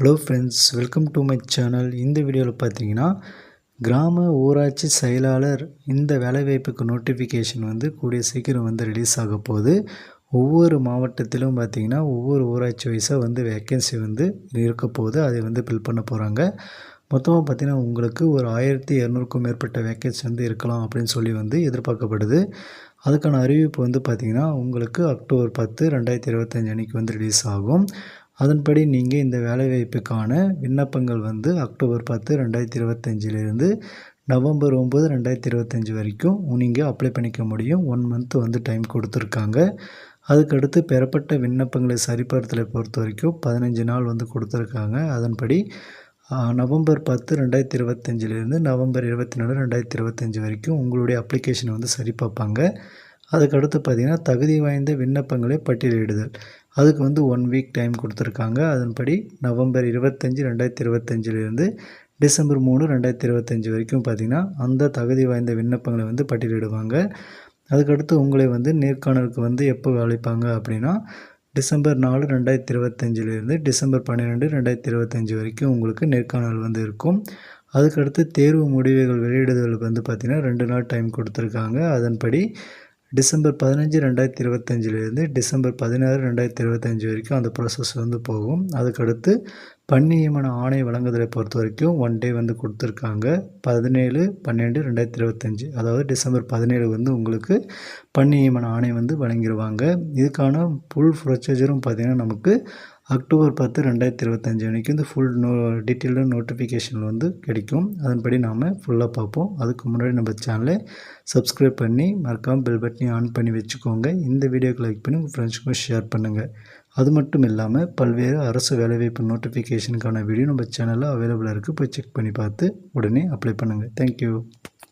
Hello friends welcome to my channel இந்த வீடியோவில் பார்த்தீங்கன்னா கிராம ஊராட்சி செயலாளர் இந்த வேலைவாய்ப்புக்கு நோட்டிஃபிகேஷன் வந்து கூடிய சீக்கிரம் வந்து ரிலீஸ் ஆக போகுது. ஒவ்வொரு மாவட்டத்திலும் பார்த்தீங்கன்னா ஒவ்வொரு ஊராட்சி வயசாக வந்து வேக்கன்சி வந்து இருக்க போகுது. அதை வந்து ஃபில் பண்ண போகிறாங்க மொத்தமாக பார்த்தீங்கன்னா உங்களுக்கு ஒரு ஆயிரத்தி இரநூறுக்கும் மேற்பட்ட வேக்கன்சி வந்து இருக்கலாம் அப்படின்னு சொல்லி வந்து எதிர்பார்க்கப்படுது. அதுக்கான அறிவிப்பு வந்து பார்த்திங்கன்னா உங்களுக்கு அக்டோபர் பத்து ரெண்டாயிரத்தி இருபத்தஞ்சி அன்றைக்கி வந்து ரிலீஸ் ஆகும். அதன்படி நீங்கள் இந்த வேலைவாய்ப்புக்கான விண்ணப்பங்கள் வந்து அக்டோபர் பத்து ரெண்டாயிரத்தி இருபத்தஞ்சிலிருந்து நவம்பர் ஒம்பது ரெண்டாயிரத்தி இருபத்தஞ்சி வரைக்கும் நீங்கள் அப்ளை பண்ணிக்க முடியும். ஒன் மந்த் வந்து டைம் கொடுத்துருக்காங்க. அதுக்கடுத்து பெறப்பட்ட விண்ணப்பங்களை சரிபார்த்தலை பொறுத்த வரைக்கும் பதினஞ்சு நாள் வந்து கொடுத்துருக்காங்க. அதன்படி நவம்பர் பத்து ரெண்டாயிரத்தி இருபத்தஞ்சிலேருந்து நவம்பர் இருபத்தி நாலு ரெண்டாயிரத்தி இருபத்தஞ்சி வரைக்கும் உங்களுடைய அப்ளிகேஷனை வந்து சரி பார்ப்பாங்க. அதுக்கடுத்து பார்த்திங்கன்னா தகுதி வாய்ந்த விண்ணப்பங்களை பட்டியலிடுதல். அதுக்கு வந்து ஒன் வீக் டைம் கொடுத்துருக்காங்க. அதன்படி நவம்பர் இருபத்தஞ்சி ரெண்டாயிரத்தி இருபத்தஞ்சிலேருந்து டிசம்பர் மூணு ரெண்டாயிரத்தி இருபத்தஞ்சி வரைக்கும் பார்த்திங்கன்னா அந்த தகுதி வாய்ந்த விண்ணப்பங்களை வந்து பட்டியலிடுவாங்க. அதுக்கடுத்து உங்களை வந்து நேர்காணலுக்கு வந்து எப்போ அழைப்பாங்க அப்படின்னா டிசம்பர் நாலு ரெண்டாயிரத்தி இருபத்தஞ்சிலேருந்து டிசம்பர் பன்னிரெண்டு ரெண்டாயிரத்தி இருபத்தஞ்சி வரைக்கும் உங்களுக்கு நேர்காணல் வந்து இருக்கும். அதுக்கடுத்து தேர்வு முடிவுகள் வெளியிடுதல் வந்து பார்த்திங்கன்னா ரெண்டு நாள் டைம் கொடுத்துருக்காங்க. அதன்படி டிசம்பர் பதினஞ்சு ரெண்டாயிரத்தி இருபத்தஞ்சிலேருந்து டிசம்பர் பதினாறு ரெண்டாயிரத்தி இருபத்தஞ்சி வரைக்கும் அந்த ப்ராசஸ் வந்து போகும். அதுக்கடுத்து பன்னியமன ஆணை வழங்குதலை பொறுத்த வரைக்கும் ஒன் டே வந்து கொடுத்துருக்காங்க. பதினேழு பன்னெண்டு ரெண்டாயிரத்தி இருபத்தஞ்சி. அதாவது டிசம்பர் பதினேழு வந்து உங்களுக்கு பன்னியமன ஆணை வந்து வழங்கிடுவாங்க இதுக்கான ஃபுல் ப்ரொசீஜரும் பார்த்திங்கன்னா நமக்கு அக்டோபர் பத்து ரெண்டாயிரத்தி இருபத்தஞ்சி அன்றைக்கி வந்து ஃபுல் நோ டீட்டெயில்டு நோட்டிஃபிகேஷன் வந்து கிடைக்கும். அதன்படி நாம் ஃபுல்லாக பார்ப்போம். அதுக்கு முன்னாடி நம்ம சேனலை சப்ஸ்கிரைப் பண்ணி மறக்காமல் பெல் பட்டனையும் ஆன் பண்ணி வச்சுக்கோங்க. இந்த வீடியோக்கு லைக் பண்ணி உங்கள் ஃப்ரெண்ட்ஸுக்கும் ஷேர் பண்ணுங்கள் அது மட்டும் இல்லாமல் பல்வேறு அரசு வேலைவாய்ப்பு நோட்டிஃபிகேஷனுக்கான வீடியோ நம்ம சேனலில் அவைலபிளாக இருக்குது போய் செக் பண்ணி பார்த்து உடனே அப்ளை பண்ணுங்கள் தேங்க்யூ